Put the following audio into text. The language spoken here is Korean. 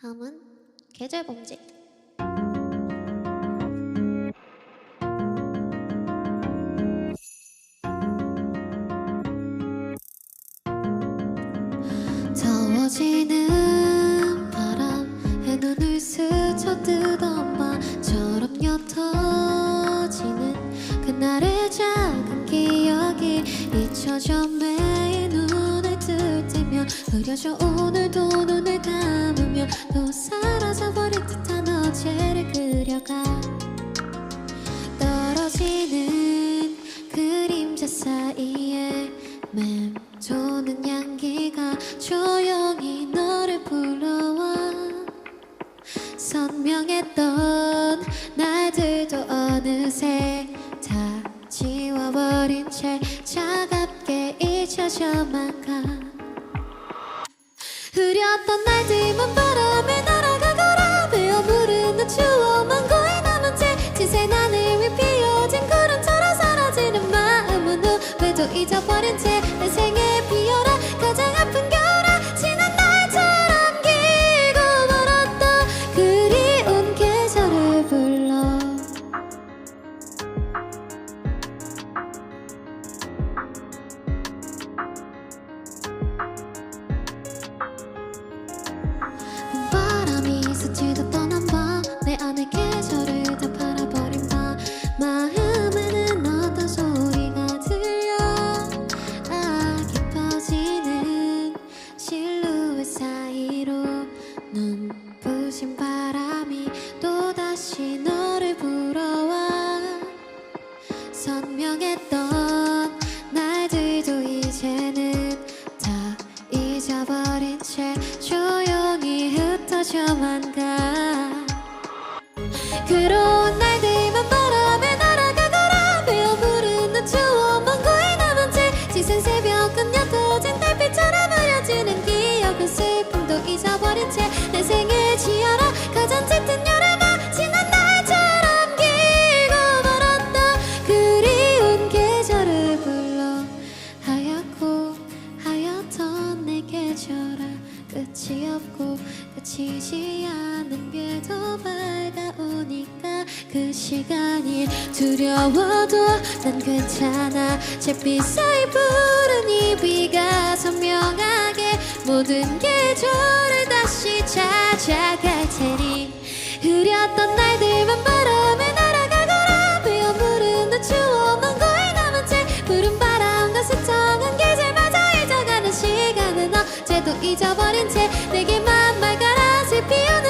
다음은 계절 범죄. 더워지는 바람에 눈을 스쳐 뜨던 밤처럼 옅어지는 그날의 작은 기억이 잊혀져 매일 눈을 뜰 때면 흐려져 오늘도 눈 을 감으면 또 사라져버릴 듯한 어제를 그려가. 떨어지는 그림자 사이에 맴도는 향기가 조용히 너를 불러와. 선명했던 날들도 어느새 다 지워버린 채 차갑게 잊혀져만 가 흐렸던 날들만 바람에 날아가거라 베어무르는 추억만 고이 남은 채 지새 하늘 위 피어진 구름처럼 사라지는 마음은 후회도 잊어버린 채 내 생에 피어라. 가장 아픈 겨 부신 바람이 또다시 너를 불어와 선명했던 날들도 이제는 다 잊어버린 채 조용히 흩어져만 가. 그로운 날들만 바람에 날아가거라 베어무르는 추억만 고이 남은 채 지센 새벽은 옅어진 달빛처럼 흐려지는 기억은 슬픔도 잊어버린 채 내 생에 가장 짙은 여름아 지난 날처럼 길고 멀었던 그리운 계절을 불러 하얗고 하얗던 내 계절아. 끝이 없고 끝이지 않은 게 더 밝아오니까 그 시간이 두려워도 난 괜찮아. 잿빛 사이 푸른 이 비가 선명하게 모든 계절을 지났던 날들만 바람에 날아가거라. 비어물은 더 추워 먼 거에 남은 채 푸른 바람과 스쳐간 계절마저 잊어가는 시간은 어제도 잊어버린 채 내게만 말가라 슬피우는